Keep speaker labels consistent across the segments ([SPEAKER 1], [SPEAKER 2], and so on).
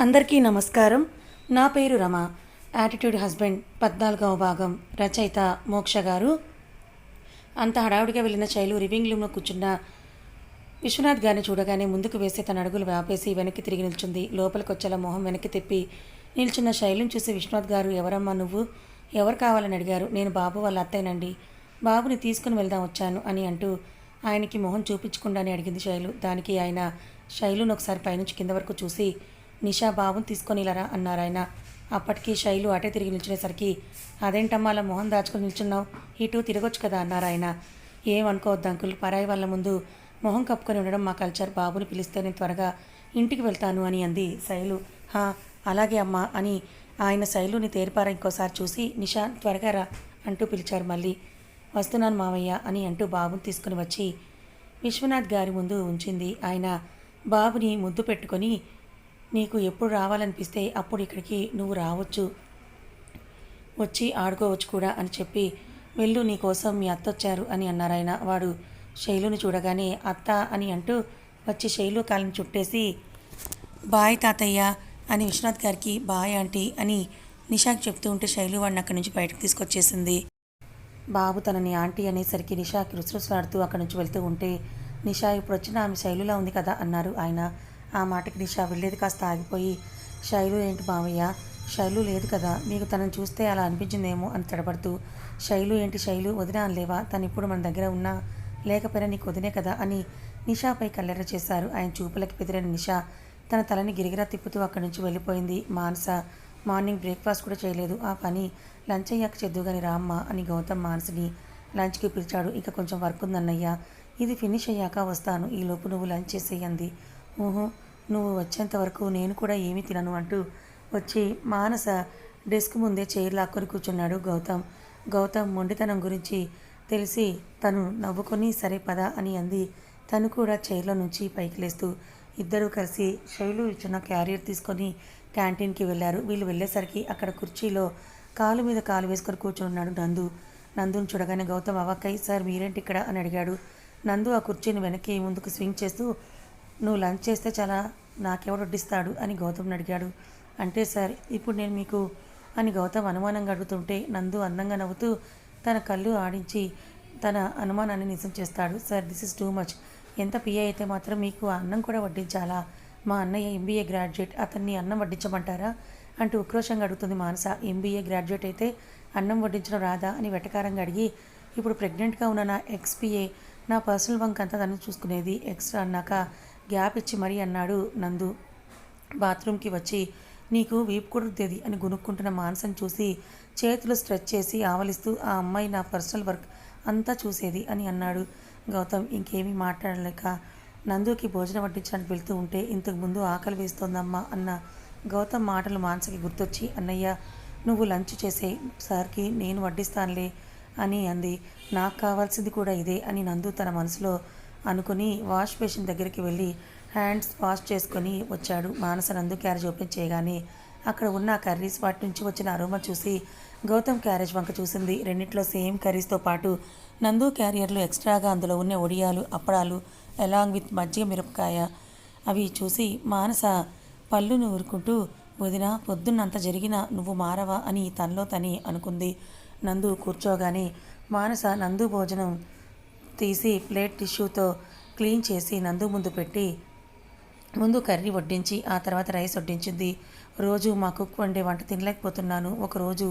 [SPEAKER 1] అందరికీ నమస్కారం. నా పేరు రమ. యాటిట్యూడ్ హస్బెండ్ పద్నాలుగవ భాగం రచయిత మోక్ష గారు. అంత హడావుడిగా వెళ్ళిన శైలు రివింగ్ రూమ్లో కూర్చున్న విశ్వనాథ్ గారిని చూడగానే ముందుకు వేసి తన అడుగులు వ్యాపేసి వెనక్కి తిరిగి నిల్చుంది. లోపలికి వచ్చేలా మొహం వెనక్కి తిప్పి నిల్చున్న శైలుని చూసి విశ్వనాథ్ గారు ఎవరమ్మా నువ్వు? ఎవరు కావాలని అడిగారు? నేను బాబు వాళ్ళ అత్తయ్యనండి. బాబుని తీసుకుని వెళ్దాం వచ్చాను అని అంటూ ఆయనకి మొహం చూపించకుండానే అడిగింది శైలు. దానికి ఆయన శైలును ఒకసారి పైనుంచి కింద వరకు చూసి నిషా బాబుని తీసుకొని అన్నారాయన అన్నారు ఆయన. అప్పటికి శైలు అటే తిరిగి నిల్చునేసరికి అదేంటమ్మా అలా మొహం దాచుకొని నిల్చున్నావు? ఇటు తిరగొచ్చు కదా అన్నారు ఆయన. ఏమనుకోవద్దు అంకుల్ పరాయి వాళ్ళ ముందు మొహం కప్పుకొని ఉండడం మా కల్చర్. బాబుని పిలిస్తే నేను త్వరగా ఇంటికి వెళ్తాను అని అంది శైలు. హా అలాగే అమ్మా అని ఆయన శైలుని తేరిపార ఇంకోసారి చూసి నిషా త్వరగా రా అంటూ పిలిచారు మళ్ళీ. వస్తున్నాను మావయ్య అని అంటూ బాబుని తీసుకుని వచ్చి విశ్వనాథ్ గారి ముందు ఉంచింది. ఆయన బాబుని ముద్దు పెట్టుకొని నీకు ఎప్పుడు రావాలనిపిస్తే అప్పుడు ఇక్కడికి నువ్వు రావచ్చు. వచ్చి ఆడుకోవచ్చు కూడా అని చెప్పి వెళ్ళు నీ కోసం మీ అత్త వచ్చారు అని అన్నారు ఆయన. వాడు శైలుని చూడగానే అత్త అని అంటూ వచ్చి శైలు కాలం చుట్టేసి బాయ్ తాతయ్య అని విశ్వనాథ్ గారికి బాయ్ ఆంటీ అని నిషాకి చెప్తూ ఉంటే శైలు వాడిని అక్కడి నుంచి బయటకు తీసుకొచ్చేసింది. బాబు తనని ఆంటీ అనేసరికి నిషాకి రుసరుసలాడుతూ అక్కడి నుంచి వెళ్తూ ఉంటే నిషా ఇప్పుడు వచ్చిన ఆమె శైలులా ఉంది కదా అన్నారు ఆయన. ఆ మాటకి నిషా వెళ్ళేది కాస్త ఆగిపోయి శైలు ఏంటి మావయ్య శైలు లేదు కదా మీకు తనను చూస్తే అలా అనిపించిందేమో అని తడబడుతూ శైలు ఏంటి శైలు వదిన లేవా తను ఇప్పుడు మన దగ్గర ఉన్నా లేకపోయినా నీకు వదినే కదా అని నిషాపై కల్లెర చేశారు ఆయన చూపులకి బెదిరిన నిషా. తన తలని గిరిగిరా తిప్పుతూ అక్కడి నుంచి వెళ్ళిపోయింది మానస. మార్నింగ్ బ్రేక్ఫాస్ట్ కూడా చేయలేదు. ఆ పని లంచ్ అయ్యాక చెద్దుగాని రామ్మ అని గౌతమ్ మానసిని లంచ్కి పిలిచాడు. ఇంకా కొంచెం వర్క్ ఉందన్నయ్య ఇది ఫినిష్ అయ్యాక వస్తాను. ఈ లోపు నువ్వు లంచ్ చేసేయంది. ఊహో నువ్వు వచ్చేంత వరకు నేను కూడా ఏమీ తినను అంటూ వచ్చి మానస డెస్క్ ముందే చైర్ లాక్కొని కూర్చున్నాడు గౌతమ్. గౌతమ్ మొండితనం గురించి తెలిసి తను నవ్వుకొని సరే పద అని అంది. తను కూడా చైర్లో నుంచి పైకి లేస్తూ ఇద్దరూ కలిసి శైలు ఇచ్చిన క్యారియర్ తీసుకొని క్యాంటీన్కి వెళ్ళారు. వీళ్ళు వెళ్ళేసరికి అక్కడ కుర్చీలో కాలు మీద కాలు వేసుకొని కూర్చున్నాడు నందు. నందును చూడగానే గౌతమ్ అవ్వకై సార్ మీరేంటి ఇక్కడ? అని అడిగాడు. నందు ఆ కుర్చీని వెనక్కి ముందుకు స్వింగ్ చేస్తూ నువ్వు లంచ్ చేస్తే చాలా నాకెవడు వడ్డిస్తాడు అని గౌతమ్ని అడిగాడు. అంటే సార్ ఇప్పుడు నేను మీకు అని గౌతమ్ అనుమానంగా అడుగుతుంటే నందు అందంగా నవ్వుతూ తన కళ్ళు ఆడించి తన అనుమానాన్ని నిజం చేస్తాడు. Sir this is too much. ఎంత పిఏ అయితే మాత్రం మీకు అన్నం కూడా వడ్డించాలా? మా అన్నయ్య ఎంబీఏ గ్రాడ్యుయేట్ అతన్ని అన్నం వడ్డించమంటారా? అంటూ ఉక్రోషంగా అడుగుతుంది మానస. ఎంబీఏ గ్రాడ్యుయేట్ అయితే అన్నం వడ్డించడం రాదా? అని వెటకారంగా అడిగి ఇప్పుడు ప్రెగ్నెంట్గా ఉన్న నా ఎక్స్పీఏ నా పర్సనల్ బంక్ అంతా తను చూసుకునేది. ఎక్స్ట్రా అన్నాక గ్యాప్ ఇచ్చి మరీ అన్నాడు నందు. బాత్రూమ్కి వచ్చి నీకు వీపు కుడుతుంది అని గునుక్కుంటున్న మాన్సన్ చూసి చేతులు స్ట్రెచ్ చేసి ఆవలిస్తూ ఆ అమ్మాయి నా పర్సనల్ వర్క్ అంతా చూసేది అని అన్నాడు గౌతమ్. ఇంకేమీ మాట్లాడలేక నందుకి భోజనం వడ్డించడానికి వెళ్తూ ఉంటే ఇంతకు ముందు ఆకలి వేస్తోందమ్మా అన్న గౌతమ్ మాటలు మాన్సకి గుర్తొచ్చి అన్నయ్య నువ్వు లంచ్ చేసే సార్కి నేను వడ్డిస్తానులే అని అంది. నాకు కావాల్సింది కూడా ఇదే అని నందు తన మనసులో అనుకుని వాష్ బేసిన్ దగ్గరికి వెళ్ళి హ్యాండ్స్ వాష్ చేసుకొని వచ్చాడు. మానస నందు క్యారేజ్ ఓపెన్ చేయగానే అక్కడ ఉన్న కర్రీస్ వాటి నుంచి వచ్చిన అరోమా చూసి గౌతమ్ క్యారేజ్ వంక చూసింది. రెండిట్లో సేమ్ కర్రీస్తో పాటు నందు క్యారియర్లో ఎక్స్ట్రాగా అందులో ఉన్న ఒడియాలు అప్పడాలు అలాంగ్ విత్ మజ్జిగ మిరపకాయ అవి చూసి మానస పళ్ళును ఊరుకుంటూ వదిన పొద్దున్నంత జరిగినా నువ్వు మారవా? అని తనలో తని అనుకుంది. నందు కూర్చోగానే మానస నందు భోజనం తీసి ప్లేట్ టిష్యూతో క్లీన్ చేసి నందు ముందు పెట్టి ముందు కర్రీ వడ్డించి ఆ తర్వాత రైస్ వడ్డించింది. రోజు మా కుక్ వండే వంట తినలేకపోతున్నాను. ఒకరోజు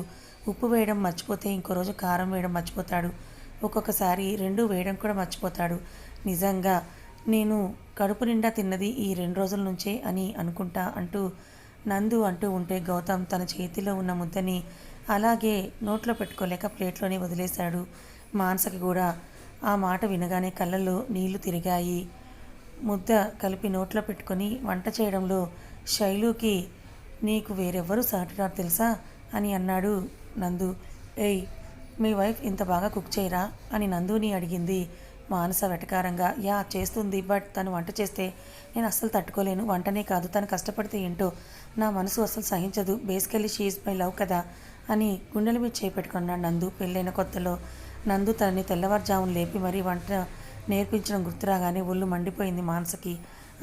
[SPEAKER 1] ఉప్పు వేయడం మర్చిపోతే ఇంకో రోజు కారం వేయడం మర్చిపోతాడు. ఒక్కొక్కసారి రెండు వేయడం కూడా మర్చిపోతాడు. నిజంగా నేను కడుపు నిండా తిన్నది ఈ రెండు రోజుల నుంచే అని అనుకుంటా అంటూ నందు అంటూ ఉంటే గౌతమ్ తన చేతిలో ఉన్న ముద్దని అలాగే నోట్లో పెట్టుకోలేక ప్లేట్లోనే వదిలేశాడు. మానసకి కూడా ఆ మాట వినగానే కళ్ళల్లో నీళ్ళు తిరిగాయి. ముద్ద కలిపి నోట్లో పెట్టుకొని వంట చేయడంలో శైలుకి నీకు వేరెవ్వరూ సాటిరారు తెలుసా? అని అన్నాడు నందు. ఏయ్ మీ వైఫ్ ఇంత బాగా కుక్ చేయరా? అని నందుని అడిగింది మానస వెటకారంగా. యా చేస్తుంది బట్ తను వంట చేస్తే నేను అస్సలు తట్టుకోలేను. వంటనే కాదు తను కష్టపడితే ఏంటో? నా మనసు అస్సలు సహించదు. బేసికలీ షీఈ్ మై లవ్ కదా అని గుండెల మీద చేపెట్టుకున్నాడు నందు. పెళ్ళైన కొత్తలో నందు తనని తెల్లవారుజామున లేపి మరీ వంట నేర్పించడం గుర్తురాగానే ఒళ్ళు మండిపోయింది మానసకి.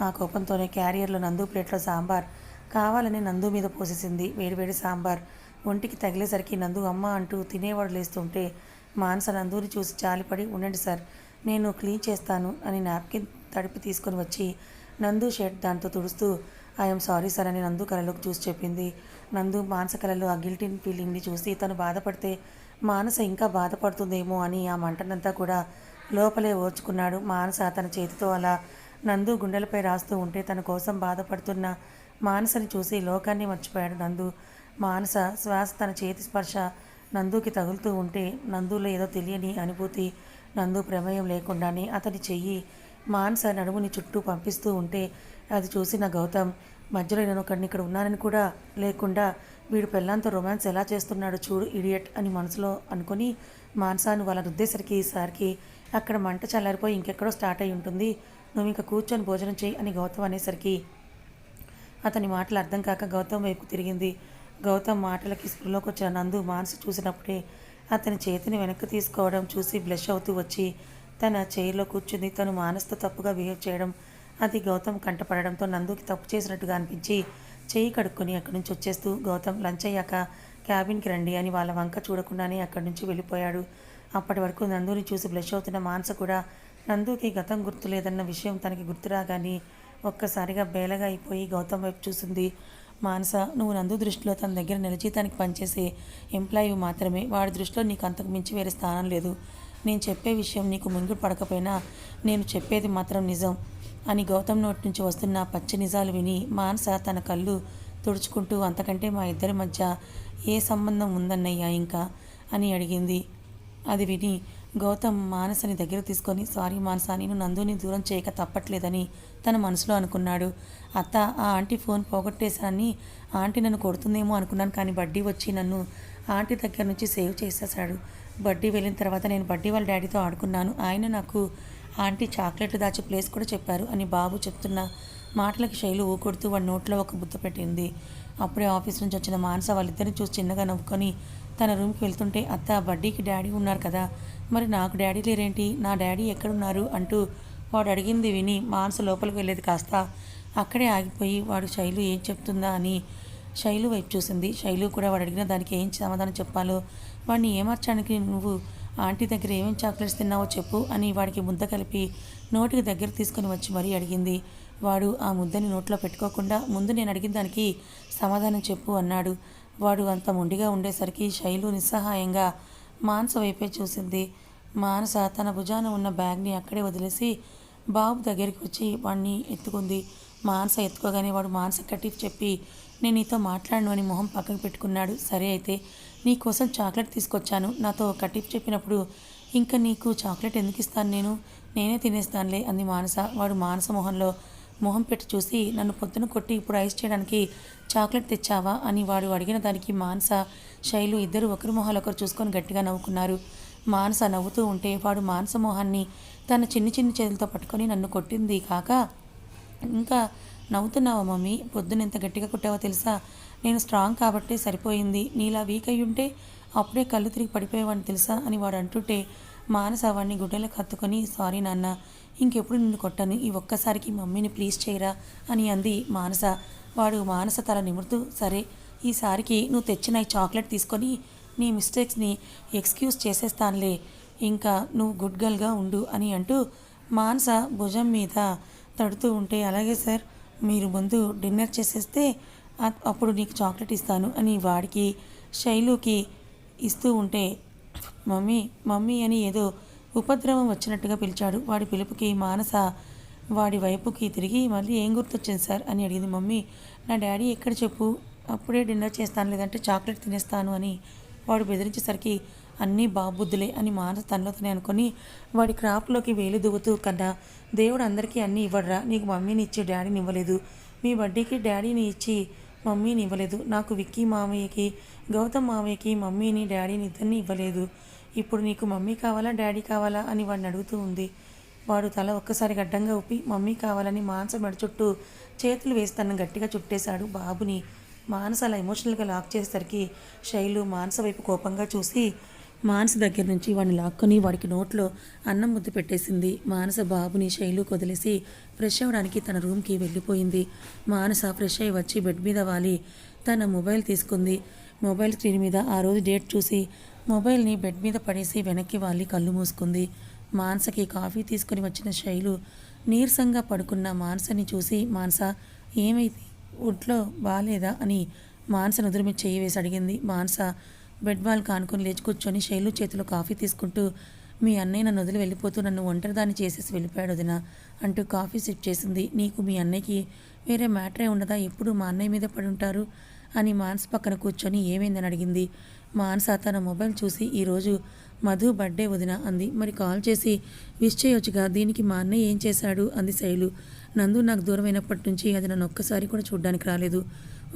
[SPEAKER 1] ఆ కోపంతోనే క్యారియర్లో నందు ప్లేట్లో సాంబార్ కావాలని నందు మీద పోసేసింది. వేడివేడి సాంబార్ ఒంటికి తగిలేసరికి నందు అమ్మ అంటూ తినేవాడు లేస్తుంటే మానస నందుని చూసి జాలిపడి ఉండండి సార్ నేను క్లీన్ చేస్తాను అని నాప్కిన్ తడిపి తీసుకొని వచ్చి నందు షర్ట్ దాంతో తుడుస్తూ ఐఎమ్ సారీ సార్ అని నందు కళలోకి చూసి చెప్పింది. నందు మానస కళలో ఆ గిల్టీ ఫీలింగ్ని చూసి తను బాధపడితే మానస ఇంకా బాధపడుతుందేమో అని ఆ మంటనంతా కూడా లోపలే ఓర్చుకున్నాడు. మానస తన చేతితో అలా నందు గుండెలపై రాస్తూ ఉంటే తన కోసం బాధపడుతున్న మానసని చూసి లోకాన్ని మర్చిపోయాడు నందు. మానస శ్వాస తన చేతి స్పర్శ నందుకి తగులుతూ ఉంటే నందులో ఏదో తెలియని అనుభూతి నందు ప్రమేయం లేకుండానే అతని చెయ్యి మానస నడుముని చుట్టూ పంపిస్తూ ఉంటే అది చూసిన గౌతమ్ మధ్యలో నేను ఒకడిని ఇక్కడ ఉన్నానని కూడా లేకుండా వీడు పెళ్ళాంతో రొమాన్స్ ఎలా చేస్తున్నాడు చూడు ఇడియట్ అని మనసులో అనుకుని మాన్సాను వాళ్ళ రుద్దేసరికి ఈసారికి అక్కడ మంట చల్లారిపోయి ఇంకెక్కడో స్టార్ట్ అయి ఉంటుంది. నువ్వు ఇంకా కూర్చొని భోజనం చేయి అని గౌతమ్ అనేసరికి అతని మాటలు అర్థం కాక గౌతమ్ వైపు తిరిగింది. గౌతమ్ మాటలకి స్పృహలోకి వచ్చిన నందు మానసు చూసినప్పుడే అతని చేతిని వెనక్కి తీసుకోవడం చూసి బ్లష్ అవుతూ వచ్చి తన చైర్లో కూర్చుంది. తను మానసుతో తప్పుగా బిహేవ్ చేయడం అది గౌతమ్ కంటపడడంతో నందుకి తప్పు చేసినట్టుగా అనిపించి చేయి కడుక్కొని అక్కడి నుంచి వచ్చేస్తూ గౌతమ్ లంచ్ అయ్యాక క్యాబిన్కి రండి అని వాళ్ళ వంక చూడకుండానే అక్కడి నుంచి వెళ్ళిపోయాడు. అప్పటి వరకు నందుని చూసి బ్లష్ అవుతున్న మానస కూడా నందుకి గతం గుర్తులేదన్న విషయం తనకి గుర్తురాగాని ఒక్కసారిగా బేలగా అయిపోయి గౌతమ్ వైపు చూసింది. మానస నువ్వు నందు దృష్టిలో తన దగ్గర నెల జీతానికి పనిచేసే ఎంప్లాయీ మాత్రమే. వాడి దృష్టిలో నీకు అంతకు మించి వేరే స్థానం లేదు. నేను చెప్పే విషయం నీకు ముందు పడకపోయినా నేను చెప్పేది మాత్రం నిజం. అని గౌతమ్ నోటి నుంచి వస్తున్న పచ్చి నిజాలు విని మానస తన కళ్ళు తుడుచుకుంటూ అంతకంటే మా ఇద్దరి మధ్య ఏ సంబంధం ఉందన్నయ్యా ఇంకా? అని అడిగింది. అది విని గౌతమ్ మానసని దగ్గర తీసుకొని సారీ మానస నేను నందుని దూరం చేయక తప్పట్లేదని తన మనసులో అనుకున్నాడు. అత్త ఆ ఆంటీ ఫోన్ పోగొట్టేశానని ఆంటీ నన్ను కొడుతుందేమో అనుకున్నాను కానీ బడ్డీ వచ్చి నన్ను ఆంటీ దగ్గర నుంచి సేవ్ చేసేసాడు బడ్డీ వెళ్ళిన తర్వాత నేను బడ్డీ వాళ్ళ డాడీతో ఆడుకున్నాను. ఆయన నాకు ఆంటీ చాక్లెట్ దాచే ప్లేస్ కూడా చెప్పారు అని బాబు చెప్తున్న మాటలకి శైలు ఊకొడుతూ వాడి నోట్లో ఒక బుద్ధ పెట్టింది. అప్పుడే ఆఫీస్ నుంచి వచ్చిన మానస వాళ్ళిద్దరిని చూసి చిన్నగా నవ్వుకొని తన రూమ్కి వెళ్తుంటే అత్త బడ్డీకి డాడీ ఉన్నారు కదా. మరి నాకు డాడీ లేరేంటి? నా డాడీ ఎక్కడున్నారు? అంటూ వాడు అడిగింది విని మానస లోపలికి వెళ్ళేది కాస్త అక్కడే ఆగిపోయి వాడు శైలు ఏం చెప్తుందా అని శైలు వైపు చూసింది. శైలు కూడా వాడు అడిగిన దానికి ఏం సమాధానం చెప్పాలో వాడిని ఏమర్చడానికి నువ్వు ఆంటీ దగ్గర ఏమేమి చాక్లెట్స్ తిన్నావో చెప్పు అని వాడికి ముద్ద కలిపి నోటికి దగ్గర తీసుకొని వచ్చి మరీ అడిగింది. వాడు ఆ ముద్దని నోట్లో పెట్టుకోకుండా ముందు నేను అడిగిన దానికి సమాధానం చెప్పు అన్నాడు. వాడు అంత మొండిగా ఉండేసరికి శైలు నిస్సహాయంగా మానస వైపే చూసింది. మానస తన భుజాన ఉన్న బ్యాగ్ని అక్కడే వదిలేసి బాబు దగ్గరికి వచ్చి వాడిని ఎత్తుకుంది. మానస ఎత్తుకోగానే వాడు మానస కట్టి చెప్పి నేను నీతో మాట్లాడను అని మొహం పక్కకు పెట్టుకున్నాడు. సరే అయితే నీ కోసం చాక్లెట్ తీసుకొచ్చాను. నాతో కటిఫ్ చెప్పినప్పుడు ఇంకా నీకు చాక్లెట్ ఎందుకు ఇస్తాను నేను? నేనే తినేస్తానులే అంది మానస. వాడు మానస మొహంలో మొహం పెట్టి చూసి నన్ను పొద్దున కొట్టి ఇప్పుడు ఐస్ చేయడానికి చాక్లెట్ తెచ్చావా? అని వాడు అడిగిన దానికి మానస శైలు ఇద్దరు ఒకరి మొహాలు ఒకరు చూసుకొని గట్టిగా నవ్వుకున్నారు. మానస నవ్వుతూ ఉంటే వాడు మానస మొహాన్ని తన చిన్ని చిన్ని చేతులతో పట్టుకొని నన్ను కొట్టింది కాక ఇంకా నవ్వుతున్నావా మమ్మీ? పొద్దున ఎంత గట్టిగా కొట్టావో తెలుసా? నేను స్ట్రాంగ్ కాబట్టే సరిపోయింది. నీలా వీక్ అయి ఉంటే అప్పుడే కళ్ళు తిరిగి పడిపోయేవాడిని తెలుసా? అని వాడు అంటుంటే మానస వాడిని గుడ్డలకు హత్తుకొని సారీ నాన్న ఇంకెప్పుడు నిన్ను కొట్టను. ఈ ఒక్కసారికి మమ్మీని ప్లీజ్ చేయరా? అని అంది మానస. వాడు మానస తల నిమురుతూ సరే ఈసారికి నువ్వు తెచ్చిన ఈ చాక్లెట్ తీసుకొని నీ మిస్టేక్స్ని ఎక్స్క్యూజ్ చేసేస్తానులే. ఇంకా నువ్వు గుడ్ గర్ల్గా ఉండు అని అంటూ మానస భుజం మీద తడుతూ ఉంటే అలాగే సార్ మీరు ముందు డిన్నర్ చేసేస్తే అప్పుడు నీకు చాక్లెట్ ఇస్తాను అని వాడికి శైలుకి ఇస్తూ ఉంటే మమ్మీ మమ్మీ అని ఏదో ఉపద్రవం వచ్చినట్టుగా పిలిచాడు. వాడి పిలుపుకి మానస వాడి వైపుకి తిరిగి మళ్ళీ ఏం గుర్తొచ్చింది సార్ అని అడిగింది. మమ్మీ నా డాడీ ఎక్కడ చెప్పు? అప్పుడే డిన్నర్ చేస్తాను లేదంటే చాక్లెట్ తినేస్తాను అని వాడు బెదిరించేసరికి అన్నీ బాబుద్దులే అని మానస తనలో తనే అనుకొని వాడి క్రాప్లోకి వేలు దువ్వుతూ కన్నా దేవుడు అందరికీ అన్నీ ఇవ్వడరా. నీకు మమ్మీని ఇచ్చి డాడీని ఇవ్వలేదు. మీ బడ్డీకి డాడీని ఇచ్చి మమ్మీని ఇవ్వలేదు. నాకు విక్కీ మామయ్యకి గౌతమ్ మామయ్యకి మమ్మీని డాడీని ఇద్దరిని ఇవ్వలేదు. ఇప్పుడు నీకు మమ్మీ కావాలా డాడీ కావాలా అని వాడిని అడుగుతూ ఉంది. వాడు తల ఒక్కసారి గడ్డంగా ఊపి మమ్మీ కావాలని మానస మెడ చుట్టూ చేతులు వేసి తనను గట్టిగా చుట్టేశాడు బాబుని. మానస అలా ఎమోషనల్గా లాక్ చేసేసరికి శైలు మానస వైపు కోపంగా చూసి మానస దగ్గర నుంచి వాడిని లాక్కొని వాడికి నోట్లో అన్నం ముద్దు పెట్టేసింది. మానస బాబుని శైలు కొదిలేసి ఫ్రెష్ అవ్వడానికి తన రూమ్కి వెళ్ళిపోయింది. మానస ఫ్రెష్ అయ్యి వచ్చి బెడ్ మీద వాలి. తన మొబైల్ తీసుకుంది. మొబైల్ స్క్రీన్ మీద ఆ రోజు డేట్ చూసి మొబైల్ని బెడ్ మీద పడేసి వెనక్కి వాలి కళ్ళు మూసుకుంది. మానసకి కాఫీ తీసుకొని వచ్చిన శైలు నీరసంగా పడుకున్న మానసని చూసి మానస ఏమైంది? ఒంట్లో బాగాలేదా అని మానస నుదురు మీద చేయి వేసి అడిగింది. మానస బెడ్ బాల్ కానుకొని లేచి కూర్చొని శైలు చేతిలో కాఫీ తీసుకుంటూ మీ అన్నయ్య నన్ను వదిలి వెళ్ళిపోతూ నన్ను ఒంటరిదాన్ని చేసేసి వెళ్ళిపోయాడు వదిన. అంటూ కాఫీ సిప్ చేసింది. నీకు మీ అన్నయ్యకి వేరే మ్యాటరే ఉండదా? ఎప్పుడు మా అన్నయ్య మీద పడి ఉంటారు? అని మాన్స్ పక్కన కూర్చొని ఏమైందని అడిగింది. మానస తన మొబైల్ చూసి ఈరోజు మధు బర్త్డే వదిన అంది. మరి కాల్ చేసి విష్ చేయొచ్చుగా? దీనికి మా అన్నయ్య ఏం చేశాడు? అంది శైలు. నందు నాకు దూరం అయినప్పటి నుంచి అది నన్ను ఒక్కసారి కూడా చూడడానికి రాలేదు.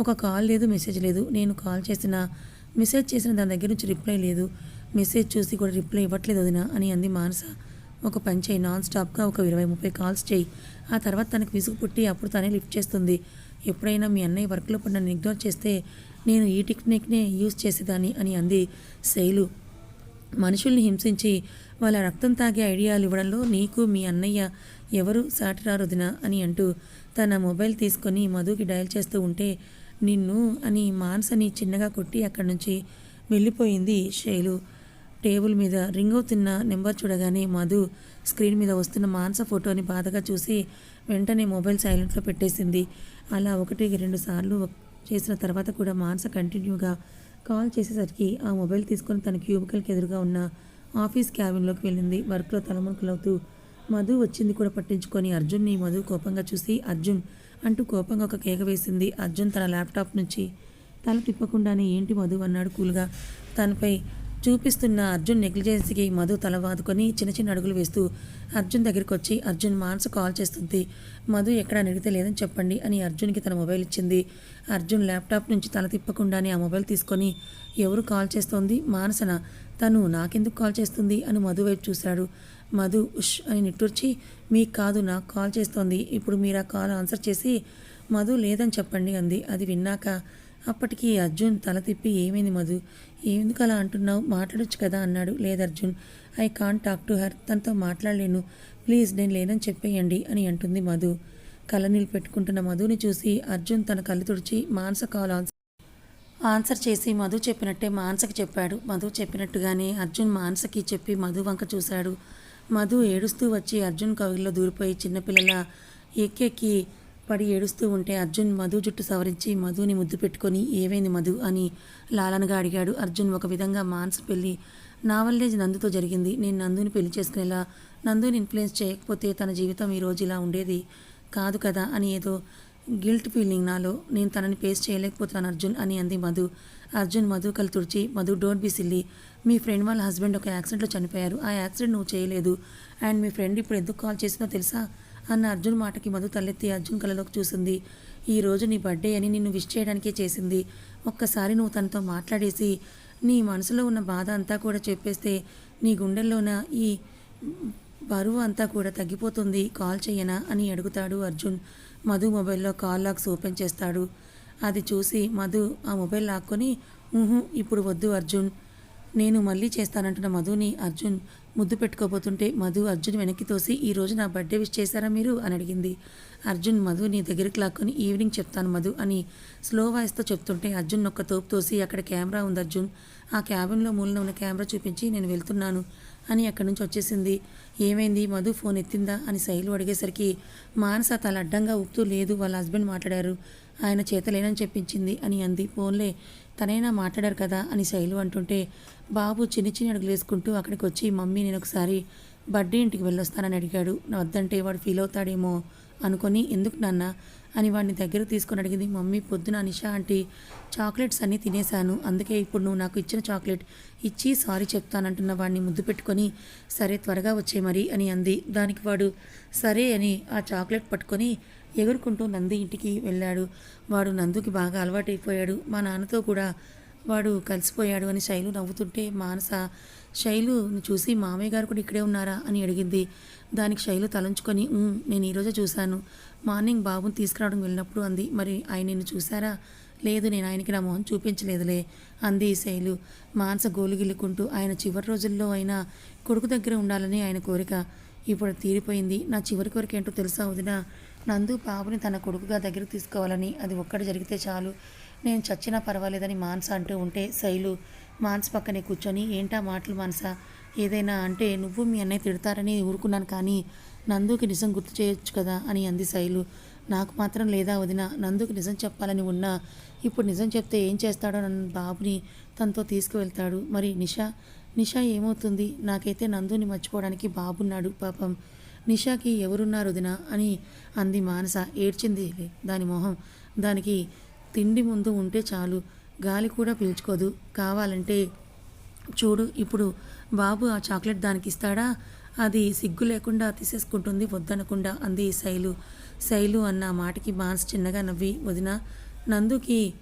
[SPEAKER 1] ఒక కాల్ లేదు మెసేజ్ లేదు. నేను కాల్ చేసిన మెసేజ్ చేసిన దాని దగ్గర నుంచి రిప్లై లేదు. మెసేజ్ చూసి కూడా రిప్లై ఇవ్వట్లేదు వదిన అని అంది మానస. ఒక పని చేయి నాన్ స్టాప్గా ఒక ఇరవై ముప్పై కాల్స్ చేయి. ఆ తర్వాత తనకు విసుగు పుట్టి అప్పుడు తనే లిఫ్ట్ చేస్తుంది. ఎప్పుడైనా మీ అన్నయ్య వర్క్లో పడి నన్ను ఇగ్నోర్ చేస్తే నేను ఈ టెక్నిక్నే యూజ్ చేసేదాన్ని అని అంది శైలు. మనుషుల్ని హింసించి వాళ్ళ రక్తం తాగే ఐడియాలు ఇవ్వడంలో నీకు మీ అన్నయ్య ఎవరు సాటిరారుదిన అని అంటూ తన మొబైల్ తీసుకొని మధుకి డయల్ చేస్తూ ఉంటే నిన్ను అని మానసని చిన్నగా కొట్టి అక్కడి నుంచి వెళ్ళిపోయింది శైలు. టేబుల్ మీద రింగ్ అవుతున్న నెంబర్ చూడగానే మధు స్క్రీన్ మీద వస్తున్న మానస ఫోటోని బాధగా చూసి వెంటనే మొబైల్ సైలెంట్లో పెట్టేసింది. అలా ఒకటికి రెండు సార్లు చేసిన తర్వాత కూడా మానస కంటిన్యూగా కాల్ చేసేసరికి ఆ మొబైల్ తీసుకొని తన క్యూబికల్కి ఎదురుగా ఉన్న ఆఫీస్ క్యాబిన్లోకి వెళ్ళింది. వర్క్లో తలమునకలవుతూ మధు వచ్చింది కూడా పట్టించుకొని అర్జున్ని మధు కోపంగా చూసి అర్జున్ అంటూ కోపంగా ఒక కేక వేసింది. అర్జున్ తన ల్యాప్టాప్ నుంచి తల తిప్పకుండానే ఏంటి మధు అన్నాడు కూల్గా. తనపై చూపిస్తున్న అర్జున్ నెగ్లిజెన్స్కి మధు తల వాదుకొని చిన్న చిన్న అడుగులు వేస్తూ అర్జున్ దగ్గరికి వచ్చి అర్జున్ మానసు కాల్ చేస్తుంది. మధు ఎక్కడ అడిగితే లేదని చెప్పండి అని అర్జున్కి తన మొబైల్ ఇచ్చింది. అర్జున్ ల్యాప్టాప్ నుంచి తల తిప్పకుండానే ఆ మొబైల్ తీసుకొని ఎవరు కాల్ చేస్తోంది? మానసన? తను నాకెందుకు కాల్ చేస్తుంది? అని మధు వైపు చూశాడు. మధు ఉష్ అని నిట్టూర్చి మీకు కాదు నాకు కాల్ చేస్తోంది. ఇప్పుడు మీరు ఆ కాల్ ఆన్సర్ చేసి మధు లేదని చెప్పండి అంది. అది విన్నాక అప్పటికి అర్జున్ తల తిప్పి ఏమైంది మధు? ఎందుకు అలా అంటున్నావు? మాట్లాడొచ్చు కదా అన్నాడు. లేదు Arjun I can't talk to her. తనతో మాట్లాడలేను. ప్లీజ్ నేను లేనని చెప్పేయండి అని అంటుంది మధు. కళ్ళనీళ్ళు పెట్టుకుంటున్న మధుని చూసి అర్జున్ తన కళ్ళు తుడిచి మానస కాల్ ఆన్సర్ ఆన్సర్ చేసి మధు చెప్పినట్టే మానసకి చెప్పాడు. మధు చెప్పినట్టుగానే అర్జున్ మానసకి చెప్పి మధు వంక చూశాడు. మధు ఏడుస్తూ వచ్చి అర్జున్ కవిల్లో దూరిపోయి చిన్నపిల్లల ఎక్కెక్కి పడి ఏడుస్తూ ఉంటే అర్జున్ మధు జుట్టు సవరించి మధుని ముద్దు పెట్టుకొని ఏవైంది మధు? అని లాలనగా అడిగాడు. అర్జున్ ఒక విధంగా మాన్స్ పెళ్ళి నా వల్లే నందుతో జరిగింది. నేను నందుని పెళ్ళి చేసుకునేలా నందుని ఇన్ఫ్లుయెన్స్ చేయకపోతే తన జీవితం ఈ రోజు ఇలా ఉండేది కాదు కదా అని ఏదో గిల్ట్ ఫీలింగ్ నాలో. నేను తనని ఫేస్ చేయలేకపోతున్నాను అర్జున్ అని అంది మధు. అర్జున్ మధు కలు తుడిచి మధు డోంట్ బి సిల్లీ. మీ ఫ్రెండ్ వాళ్ళ హస్బెండ్ ఒక యాక్సిడెంట్లో చనిపోయారు. ఆ యాక్సిడెంట్ నువ్వు చేయలేదు. అండ్ మీ ఫ్రెండ్ ఇప్పుడు ఎందుకు కాల్ చేసిందో తెలుసా? అన్న అర్జున్ మాటకి మధు తలెత్తి అర్జున్ కలలోకి చూసింది. ఈ రోజు నీ బర్త్డే అని నిన్ను విష్ చేయడానికే చేసింది. ఒక్కసారి నువ్వు తనతో మాట్లాడేసి నీ మనసులో ఉన్న బాధ అంతా కూడా చెప్పేస్తే నీ గుండెల్లోన ఈ బరువు అంతా కూడా తగ్గిపోతుంది. కాల్ చేయనా అని అడుగుతాడు అర్జున్. మధు మొబైల్లో కాల్ లాక్స్ ఓపెన్ చేస్తాడు. అది చూసి మధు ఆ మొబైల్ లాక్కొని ఊహు ఇప్పుడు వద్దు అర్జున్. నేను మళ్ళీ చేస్తానంటున్న మధుని అర్జున్ ముద్దు పెట్టుకోబోతుంటే మధు అర్జున్ వెనక్కి తోసి ఈ రోజు నా బర్త్డే విష్ చేశారా మీరు? అని అడిగింది. అర్జున్ మధుని దగ్గరికి లాక్కొని ఈవినింగ్ చెప్తాను మధు అని స్లో వాయిస్తో చెప్తుంటే అర్జున్ ఒక్క తోపు తోసి అక్కడ కెమెరా ఉంది అర్జున్. ఆ క్యాబిన్లో మూలన ఉన్న కెమెరా చూపించి నేను వెళ్తున్నాను అని అక్కడి నుంచి వచ్చేసింది. ఏమైంది? మధు ఫోన్ ఎత్తిందా? అని శైలు అడిగేసరికి మానస తల అడ్డంగా ఊపుతూ లేదు వాళ్ళ హస్బెండ్ మాట్లాడారు. ఆయన చేతలేనని చెప్పించింది అని అంది. ఫోన్లే తనైనా మాట్లాడారు కదా అని శైలు అంటుంటే బాబు చిన్న చిన్న అడుగులు వేసుకుంటూ అక్కడికి వచ్చి మమ్మీ నేను ఒకసారి బర్త్డే ఇంటికి వెళ్ళొస్తానని అడిగాడు. నా వద్దంటే వాడు ఫీల్ అవుతాడేమో అనుకొని ఎందుకు నాన్న? అని వాడిని దగ్గర తీసుకొని అడిగింది. మమ్మీ పొద్దున నిషా ఆంటీ చాక్లెట్స్ అన్నీ తినేశాను. అందుకే ఇప్పుడు నువ్వు నాకు ఇచ్చిన చాక్లెట్ ఇచ్చి సారీ చెప్తానంటున్న వాడిని ముద్దు పెట్టుకొని సరే త్వరగా వచ్చే మరి అని అంది. దానికి వాడు సరే అని ఆ చాక్లెట్ పట్టుకొని ఎగురుకుంటూ నంది ఇంటికి వెళ్ళాడు. వాడు నందుకి బాగా అలవాటైపోయాడు. మా నాన్నతో కూడా వాడు కలిసిపోయాడు అని శైలు నవ్వుతుంటే మానస శైలుని చూసి మామయ్య గారు కూడా ఇక్కడే ఉన్నారా? అని అడిగింది. దానికి శైలు తలంచుకొని నేను ఈరోజే చూశాను. మార్నింగ్ బాబుని తీసుకురావడం వెళ్ళినప్పుడు అంది. మరి ఆయన నిన్ను చూసారా లేదు నేను ఆయనకి నా మొహం చూపించలేదులే అంది శైలు. మానస గోలుగిల్లుకుంటూ ఆయన చివరి రోజుల్లో అయినా కొడుకు దగ్గర ఉండాలని ఆయన కోరిక. ఇప్పుడు తీరిపోయింది. నా చివరి కోరిక ఏంటో తెలుసా వదినా? నందు బాబుని తన కొడుకుగా దగ్గరికి తీసుకోవాలని అది ఒక్కటి జరిగితే చాలు. నేను చచ్చినా పర్వాలేదని మాన్స అంటూ ఉంటే శైలు మాన్స్ పక్కనే కూర్చొని ఏంటా మాటలు మాన్స? ఏదైనా అంటే నువ్వు మీ అన్నయ్య తిడతారని ఊరుకున్నాను కానీ నందుకి నిజం గుర్తు చేయొచ్చు కదా? అని అంది శైలు. నాకు మాత్రం లేదా వదిన నందుకు నిజం చెప్పాలని ఉన్నా ఇప్పుడు నిజం చెప్తే ఏం చేస్తాడో నన్ను బాబుని తనతో తీసుకువెళ్తాడు. మరి నిషా నిషా ఏమవుతుంది? నాకైతే నందుని మర్చిపోవడానికి బాబున్నాడు పాపం. నిషాకి ఎవరున్నారు వదిన? అని అంది మానస. ఏడ్చింది దాని మొహం. దానికి తిండి ముందు ఉంటే చాలు. గాలి కూడా పీల్చుకోదు. కావాలంటే చూడు ఇప్పుడు బాబు ఆ చాక్లెట్ దానికి ఇస్తాడా? అది సిగ్గు లేకుండా తీసేసుకుంటుంది వద్దనకుండా అంది శైలు. శైలు అన్న మాటకి మానస్ చిన్నగా నవ్వి వదిన నందుకి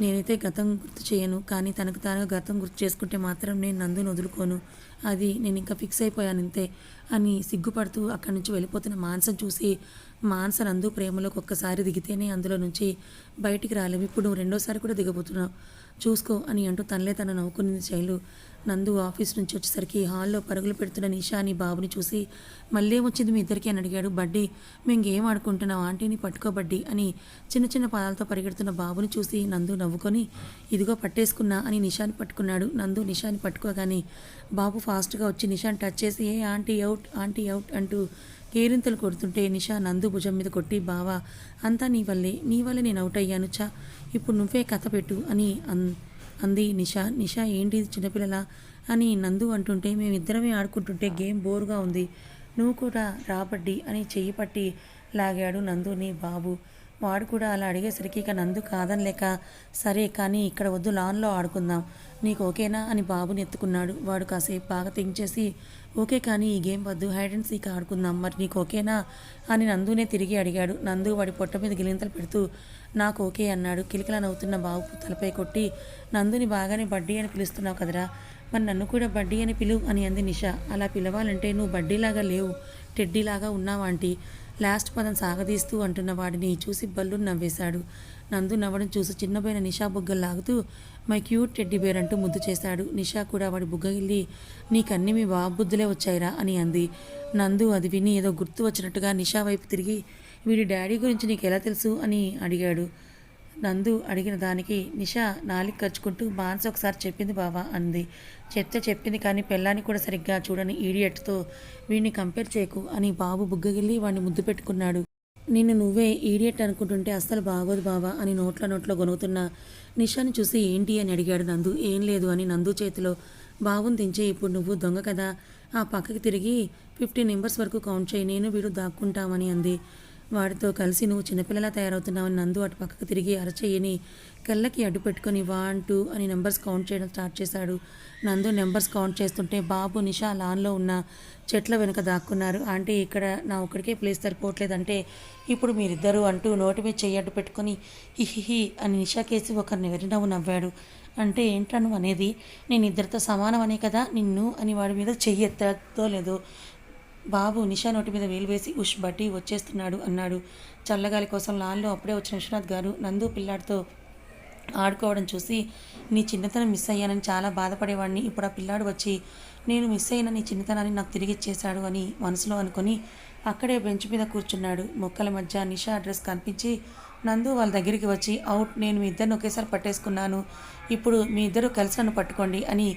[SPEAKER 1] నేనైతే గతం గుర్తు చేయను కానీ తనకు తాను గతం గుర్తు చేసుకుంటే మాత్రం నేను నందుని వదులుకోను. అది నేను ఇంకా ఫిక్స్ అయిపోయాను అంతే అని సిగ్గుపడుతూ అక్కడి నుంచి వెళ్ళిపోతున్న మాన్సన్ చూసి మాన్సన్ నందు ప్రేమలోకి ఒక్కసారి దిగితేనే అందులో నుంచి బయటికి రాలేము ఇప్పుడు నువ్వు రెండోసారి కూడా దిగబోతున్నావు. చూసుకో అని అంటూ తనలే తన నవ్వుకుని శైలు. నందు ఆఫీస్ నుంచి వచ్చేసరికి హాల్లో పరుగులు పెడుతున్న నిషాని బాబుని చూసి మళ్ళీ వచ్చింది మీ ఇద్దరికి? అని అడిగాడు. బడ్డీ మేము ఏం ఆడుకుంటున్నాం? ఆంటీని పట్టుకోబడ్డి అని చిన్న చిన్న పాదాలతో పరిగెడుతున్న బాబుని చూసి నందు నవ్వుకొని ఇదిగో పట్టేసుకున్నా అని నిషాని పట్టుకున్నాడు. నందు నిషాని పట్టుకోగానే బాబు ఫాస్ట్గా వచ్చి నిషాని టచ్ చేసి ఏ ఆంటీ అవుట్ ఆంటీ అవుట్ అంటూ కేరింతలు కొడుతుంటే నిషా నందు భుజం మీద కొట్టి బావా అంతా నీ వల్లే నీ వల్లే నేను అవుట్ అయ్యాను చా ఇప్పుడు నువ్వే కథ పెట్టు అని అన్ అంది నిషా. నిషా ఏంటి ఇది చిన్నపిల్లల? అని నందు అంటుంటే మేమిద్దరమే ఆడుకుంటుంటే గేమ్ బోరుగా ఉంది. నువ్వు కూడా రాబడ్డి అని చెయ్యి పట్టి లాగాడు నందుని బాబు. వాడు కూడా అలా అడిగేసరికి ఇక నందు కాదనలేక సరే కానీ ఇక్కడ వద్దు లాన్లో ఆడుకుందాం. నీకు ఓకేనా? అని బాబుని ఎత్తుకున్నాడు. వాడు కాసేపు బాగా థింక్ చేసి ఓకే కానీ ఈ గేమ్ వద్దు హైడ్ అండ్ సీక్ ఆడుకుందాం. మరి నీకు ఓకేనా? అని నందునే తిరిగి అడిగాడు. నందు వాడి పొట్ట మీద గిలింతలు పెడుతూ నాకు ఓకే అన్నాడు. కిలికల నవ్వుతున్న బాబు తలపై కొట్టి నందుని బాగానే బడ్డీ అని పిలుస్తున్నావు కదరా. మరి నన్ను కూడా బడ్డీ అని పిలువు అని అంది నిషా. అలా పిలవాలంటే నువ్వు బడ్డీలాగా లేవు. టెడ్డీలాగా ఉన్నావా ఆంటీ? లాస్ట్ పదం సాగదీస్తూ అంటున్న వాడిని చూసి బల్లు నవ్వేశాడు. నందు నవ్వడం చూసి చిన్నపోయిన నిషా బుగ్గలు లాగుతూ మై క్యూట్ టెడ్డీ బేర్ అంటూ ముద్దు చేశాడు. నిషా కూడా వాడి బుగ్గగిల్లి నీకన్నీ మీ బాబు వచ్చాయిరా అని అంది. నందు అది విని ఏదో గుర్తు వచ్చినట్టుగా నిషా వైపు తిరిగి వీడి డాడీ గురించి నీకు ఎలా తెలుసు అని అడిగాడు. నందు అడిగిన దానికి నిషా నాలిక ఖర్చుకుంటూ మాన్స్ ఒకసారి చెప్పింది బావా అంది. చెప్తే చెప్పింది కానీ పెళ్ళాన్ని కూడా సరిగ్గా చూడని ఈడియట్తో వీడిని కంపేర్ చేయకు అని బాబు బుగ్గగిల్లి వాడిని ముద్దు పెట్టుకున్నాడు. నిన్ను నువ్వే ఈడియట్ అనుకుంటుంటే అస్సలు బాగోదు బావా అని నోట్లో నోట్లో గొనుగుతున్న నిషాని చూసి ఏంటి అని అడిగాడు నందు. ఏం లేదు అని నందు చేతిలో బాబుని దించే ఇప్పుడు నువ్వు దొంగ కదా ఆ పక్కకి తిరిగి ఫిఫ్టీన్ నెంబర్స్ వరకు కౌంట్ చేయి నేను వీడు దాక్కుంటామని అంది. వాడితో కలిసి నువ్వు చిన్నపిల్లలా తయారవుతున్నావని నందు అటు పక్కకు తిరిగి అరచెయ్యని కళ్ళకి అడ్డు పెట్టుకొని వన్ టూ అని నెంబర్స్ కౌంట్ చేయడం స్టార్ట్ చేశాడు. నందు నెంబర్స్ కౌంట్ చేస్తుంటే బాబు నిషా లాన్లో ఉన్న చెట్ల వెనుక దాక్కున్నారు. ఆంటీ ఇక్కడ నా ఒక్కడికే ప్లేస్ సరిపోవట్లేదంటే ఇప్పుడు మీరిద్దరూ అంటూ నోటి మీద చెయ్యి అడ్డు పెట్టుకొని హిహిహి అని నిషా కేసి ఒకరిని వెరినవ్వు నవ్వాడు. అంటే ఏంటను అనేది? నేను ఇద్దరితో సమానం అనే కదా నిన్ను అని వాడి మీద చెయ్యి ఎత్తదో లేదో బాబు నిషా నోటి మీద వేలు వేసి ఉష్ బట్టి వచ్చేస్తున్నాడు అన్నాడు. చల్లగాలి కోసం లాన్లో అప్పుడే వచ్చిన విశ్వనాథ్ గారు నందు పిల్లాడితో ఆడుకోవడం చూసి నీ చిన్నతనం మిస్ అయ్యానని చాలా బాధపడేవాడిని. ఇప్పుడు ఆ పిల్లాడు వచ్చి నేను మిస్ అయిన నీ చిన్నతనాన్ని నాకు తిరిగి ఇచ్చేశాడు అని మనసులో అనుకొని అక్కడే బెంచ్ మీద కూర్చున్నాడు. మొక్కల మధ్య నిషా అడ్రస్ కనిపించి నందు వాళ్ళ దగ్గరికి వచ్చి అవుట్ నేను మీ ఇద్దరిని ఒకేసారి పట్టేసుకున్నాను. ఇప్పుడు మీ ఇద్దరు కలిసి నన్ను పట్టుకోండి అని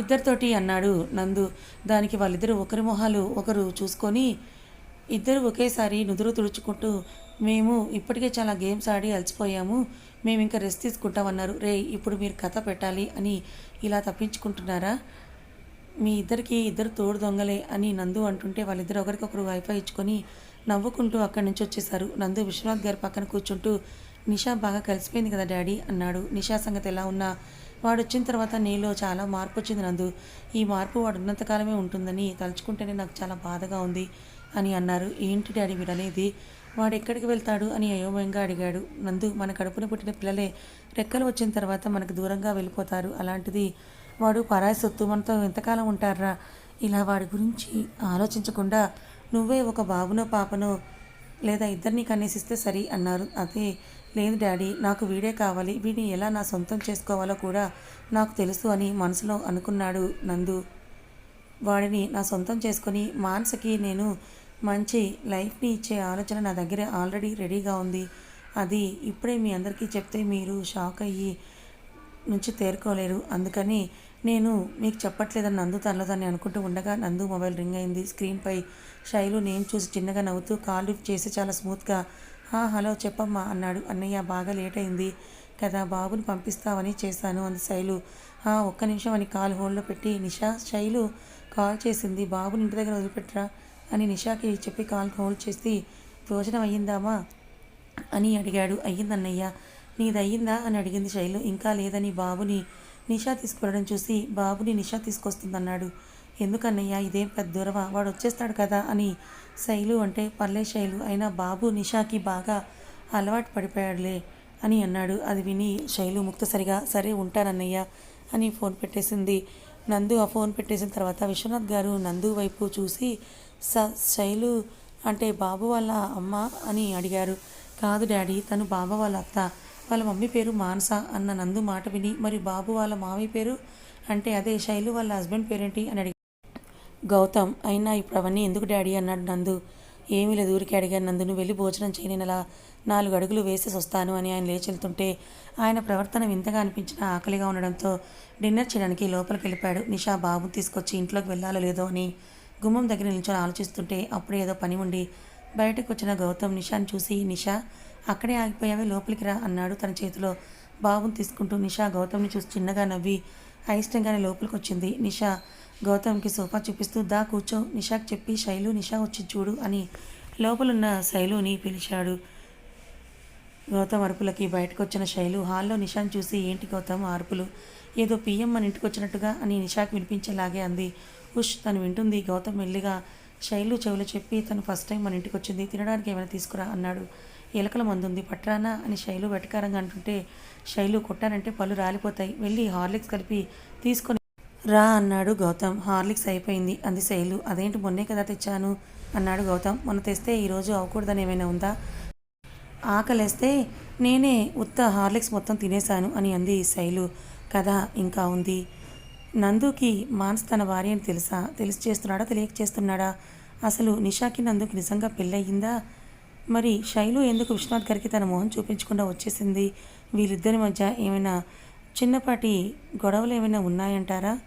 [SPEAKER 1] ఇద్దరితోటి అన్నాడు నందు. దానికి వాళ్ళిద్దరూ ఒకరి మొహాలు ఒకరు చూసుకొని ఇద్దరు ఒకేసారి నుదురు తుడుచుకుంటూ మేము ఇప్పటికే చాలా గేమ్స్ ఆడి అలసిపోయాము. మేము ఇంకా రెస్ట్ తీసుకుంటామన్నారు. రే ఇప్పుడు మీరు కథ పెట్టాలి అని ఇలా తప్పించుకుంటున్నారా? మీ ఇద్దరికి ఇద్దరు తోడు దొంగలే అని నందు అంటుంటే వాళ్ళిద్దరు ఒకరికొకరు వైఫై ఇచ్చుకొని నవ్వుకుంటూ అక్కడి నుంచి వచ్చేసారు నందు విశ్వనాథ్ గారి పక్కన కూర్చుంటూ నిషా బాగా కలిసిపోయింది కదా డాడీ అన్నాడు. నిషా సంగతి ఎలా ఉన్నా వాడు వచ్చిన తర్వాత నీలో చాలా మార్పు వచ్చింది నందు. ఈ మార్పు వాడు ఉన్నంతకాలమే ఉంటుందని తలుచుకుంటేనే నాకు చాలా బాధగా ఉంది అని అన్నారు. ఏంటి డాడీ మీరు అనేది? వాడు ఎక్కడికి వెళ్తాడు? అని అయోమయంగా అడిగాడు. నందు మన కడుపున పుట్టిన పిల్లలే రెక్కలు వచ్చిన తర్వాత మనకు దూరంగా వెళ్ళిపోతారు. అలాంటిది వాడు పరాయి సొత్తు మనతో ఎంతకాలం ఉంటారా ఇలా వాడి గురించి ఆలోచించకుండా నువ్వే ఒక బాబునో పాపనో లేదా ఇద్దరిని కనేసిస్తే సరి అన్నారు. అదే లేదు డాడీ నాకు వీడే కావాలి. వీడిని ఎలా నా సొంతం చేసుకోవాలో కూడా నాకు తెలుసు అని మనసులో అనుకున్నాడు నందు. వాడిని నా సొంతం చేసుకొని మాన్సకి నేను మంచి లైఫ్ని ఇచ్చే ఆలోచన నా దగ్గర ఆల్రెడీ రెడీగా ఉంది. అది ఇప్పుడే మీ అందరికీ చెప్తే మీరు షాక్ అయ్యి నుంచి తేరుకోలేరు. అందుకని నేను మీకు చెప్పట్లేదని నందు తనలేదని అనుకుంటూ ఉండగా నందు మొబైల్ రింగ్ అయింది. స్క్రీన్పై శైలు నేను చూసి చిన్నగా నవ్వుతూ కాల్ లిఫ్ట్ చేసి చాలా స్మూత్గా "హా, హలో చెప్పమ్మా అన్నాడు. అన్నయ్య బాగా లేట్ అయింది కదా బాబుని పంపిస్తావని చేశాను అంది శైలు. "హా, ఒక్క నిమిషం అని కాల్ హోల్డ్లో పెట్టి నిషా శైలు కాల్ చేసింది బాబుని ఇంటి దగ్గర వదిలిపెట్టరా అని నిషాకి చెప్పి కాల్ హోల్డ్ చేసి భోజనం అయ్యిందామా అని అడిగాడు. అయ్యిందన్నయ్య నీది అయ్యిందా అని అడిగింది శైలు. ఇంకా లేదని బాబుని నిషా తీసుకువెళ్ళడం చూసి బాబుని నిషా తీసుకొస్తుందన్నాడు. ఎందుకన్నయ్యా ఇదేం పెద్ద దూరవా? వాడు వచ్చేస్తాడు కదా అని శైలు అంటే పర్లే శైలు అయినా బాబు నిషాకి బాగా అలవాటు పడిపోయాడులే అని అన్నాడు. అది విని శైలు ముక్తసరిగా సరే ఉంటానన్నయ్య అని ఫోన్ పెట్టేసింది. నందు ఆ ఫోన్ పెట్టేసిన తర్వాత విశ్వనాథ్ గారు నందు వైపు చూసి స శైలు అంటే బాబు వాళ్ళ అమ్మ అని అడిగారు. కాదు డాడీ తను బాబా వాళ్ళ అత్త. వాళ్ళ మమ్మీ పేరు మానస అన్న నందు మాట విని మరియు బాబు వాళ్ళ మామయ్య పేరు? అంటే అదే శైలు వాళ్ళ హస్బెండ్ పేరేంటి? అని అడిగి గౌతమ్ అయినా ఇప్పుడు అవన్నీ ఎందుకు డాడీ? అన్నాడు నందు. ఏమీ లేదు ఊరికి అడిగాను నందు నువ్వు వెళ్ళి భోజనం చేయి నేను అలా నాలుగు అడుగులు వేసేసి వస్తాను అని ఆయన లేచి వెళ్తుంటే ఆయన ప్రవర్తన వింతగా అనిపించిన ఆకలిగా ఉండడంతో డిన్నర్ చేయడానికి లోపలికి వెళ్ళిపోయాడు. నిషా బాబుని తీసుకొచ్చి ఇంట్లోకి వెళ్ళాలో లేదో అని గుమ్మం దగ్గర నిల్చొని ఆలోచిస్తుంటే అప్పుడే ఏదో పని ఉండి బయటకు వచ్చిన గౌతమ్ నిషాని చూసి నిషా అక్కడే ఆగిపోయావే లోపలికి రా అన్నాడు తన చేతిలో బాబుని తీసుకుంటూ. నిషా గౌతమ్ని చూసి చిన్నగా నవ్వి అయిష్టంగానే లోపలికి వచ్చింది నిషా గౌతమ్కి సోఫా చూపిస్తూ దా కూర్చో నిషాకి చెప్పి శైలు నిషా వచ్చి చూడు అని లోపలున్న శైలుని పిలిచాడు. గౌతమ్ అరుపులకి బయటకు వచ్చిన శైలు హాల్లో నిషాని చూసి ఏంటి గౌతమ్ అరుపులు? ఏదో పిఎం మన ఇంటికి వచ్చినట్టుగా అని నిషాకి వినిపించేలాగే అంది. ఉష్ తను వింటుంది. గౌతమ్ మెల్లిగా శైలు చెవులు చెప్పి తను ఫస్ట్ టైం మన ఇంటికి వచ్చింది తినడానికి ఏమైనా తీసుకురా అన్నాడు. ఎలకల మందుంది పట్రానా అని శైలు వెటకారంగా అంటుంటే శైలు కొట్టానంటే పళ్ళు రాలిపోతాయి వెళ్ళి హార్లిక్స్ కలిపి తీసుకొని రా అన్నాడు గౌతమ్. హార్లిక్స్ అయిపోయింది అంది శైలు. అదేంటి మొన్నే కదా తెచ్చాను అన్నాడు గౌతమ్. మొన్న తెస్తే ఈరోజు అవ్వకూడదని ఏమైనా ఉందా? ఆకలేస్తే నేనే ఉత్త హార్లిక్స్ మొత్తం తినేశాను అని అంది శైలు. కదా ఇంకా ఉంది. నందుకి మాన్స్ తన భార్య అని తెలుసా? తెలిసి చేస్తున్నాడా? తెలియక చేస్తున్నాడా? అసలు నిషాకి నందుకి నిజంగా పెళ్ళయిందా? మరి శైలు ఎందుకు విశ్వనాథ్ గారికి తన మొహం చూపించకుండా వచ్చేసింది? వీళ్ళిద్దరి మధ్య ఏమైనా చిన్నపాటి గొడవలు ఏమైనా ఉన్నాయంటారా?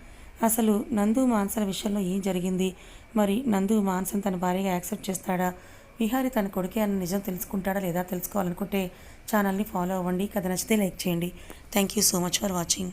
[SPEAKER 1] అసలు నందు మాన్సల విషయంలో ఏం జరిగింది? మరి నందు మాన్సన్ తన భార్యగా యాక్సెప్ట్ చేస్తాడా? విహారి తన కొడుకే అన్న నిజం తెలుసుకుంటాడా లేదా తెలుసుకోవాలనుకుంటే ఛానల్ని ఫాలో అవ్వండి. కథ నచ్చితే లైక్ చేయండి. Thank you so much for watching.